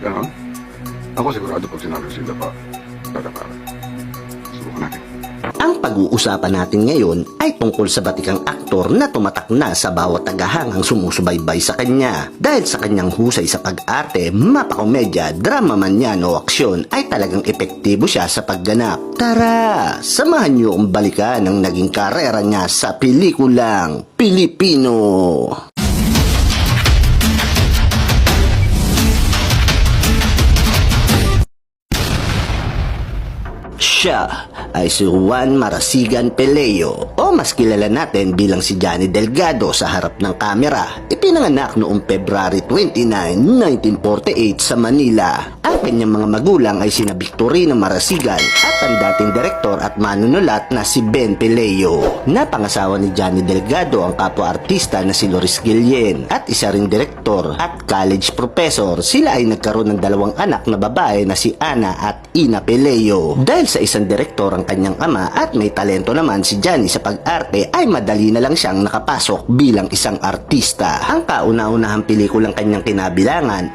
Ganon? Ako sigurado pag sinabi ko sila pa, tatapara. Subukan natin. Ang pag-uusapan natin ngayon ay tungkol sa batikang aktor na tumatak na sa bawat tagahangang sumusubaybay sa kanya. Dahil sa kanyang husay sa pag-arte, mapakomedya, drama man yan o aksyon ay talagang epektibo siya sa pagganap. Tara, samahan niyo ang balikan ng naging karera niya sa pelikulang Pilipino. Siya ay si Juan Marasigan Peleo o mas kilala natin bilang si Johnny Delgado sa harap ng kamera. Ipinanganak noong February 29, 1948 sa Manila. Ang kanyang mga magulang ay sina Victorino Marasigan at ang dating direktor at manunulat na si Ben Peleo. Napangasawa ni Johnny Delgado ang kapwa-artista na si Loris Guillen at isa ring direktor at college professor. Sila ay nagkaroon ng dalawang anak na babae na si Ana at Ina Peleo. Dahil sa isang direktor ang kanyang ama at may talento naman si Johnny sa pag-arte ay madali na lang siyang nakapasok bilang isang artista. Ang kauna-unahang pelikulang kanyang kinabilangan